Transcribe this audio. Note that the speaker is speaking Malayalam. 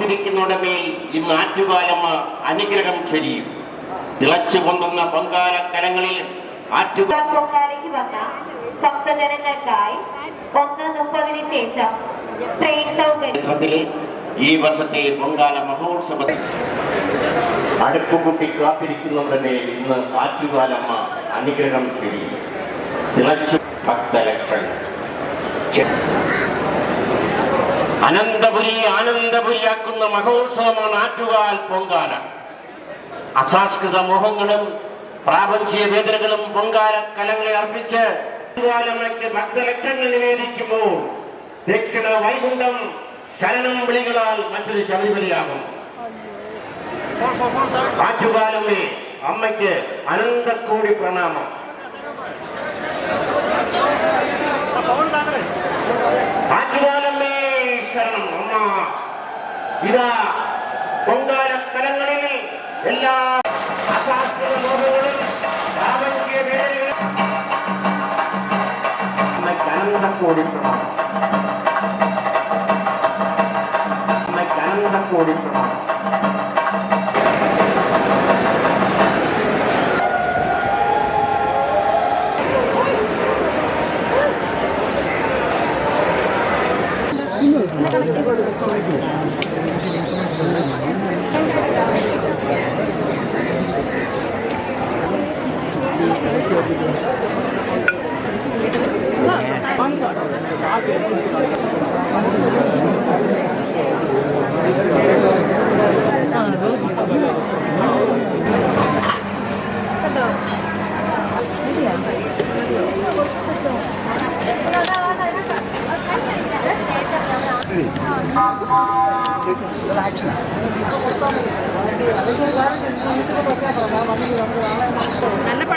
ഇന്ന് ആറ്റുകാലമ്മ അനുഗ്രഹം ചൊരിയും. തിളച്ചു പൊന്തുന്ന പൊങ്കാലക്കരങ്ങളിൽ വന്ന ഭക്തജനങ്ങൾക്കായി ഒന്ന് മുപ്പതിന് ശേഷം ട്രെയിൻ സൗകര്യം ഈ വർഷത്തെ പൊങ്കാല മഹോത്സവത്തിൽ അടുപ്പുകുട്ടി കാത്തിരിക്കുന്നവരുടെ ഇന്ന് ആറ്റുകാലമ്മ അനുഗ്രഹം ചെയ്യും തിളച്ചു ഭക്തലക്ഷങ്ങൾ അനന്തപുരി ആനന്ദപുരിയാക്കുന്ന മഹോത്സവമാണ് ആറ്റുകാൽ പൊങ്കാല. അസാസ്കൃത മോഹങ്ങളും പ്രാപഞ്ചിക വേദനകളും പൊങ്കാല കലങ്ങളെ അർപ്പിച്ച് ഭക്തലക്ഷങ്ങൾ നിവേദിക്കുമ്പോൾ ദക്ഷിണ വൈകുണ്ഠം ശരണം വിളികളാൽ മറ്റൊരു ശബരിമലയാകും. ആറ്റുകാലമേ അമ്മയ്ക്ക് അനന്തക്കോടി പ്രണാമം ആറ്റുകാലമ്മേ ശരണം അമ്മ ഇതാ പൊങ്കാല സ്ഥലങ്ങളിൽ എല്ലാ അസാധ്യ മോഹങ്ങളും പ്രാപഞ്ചിക വേദനകളും. അമ്മയ്ക്ക് അനന്തക്കോടി പ്രണാമം അമ്മയ്ക്ക് നല്ല പടമാണെങ്കിൽ തരണേ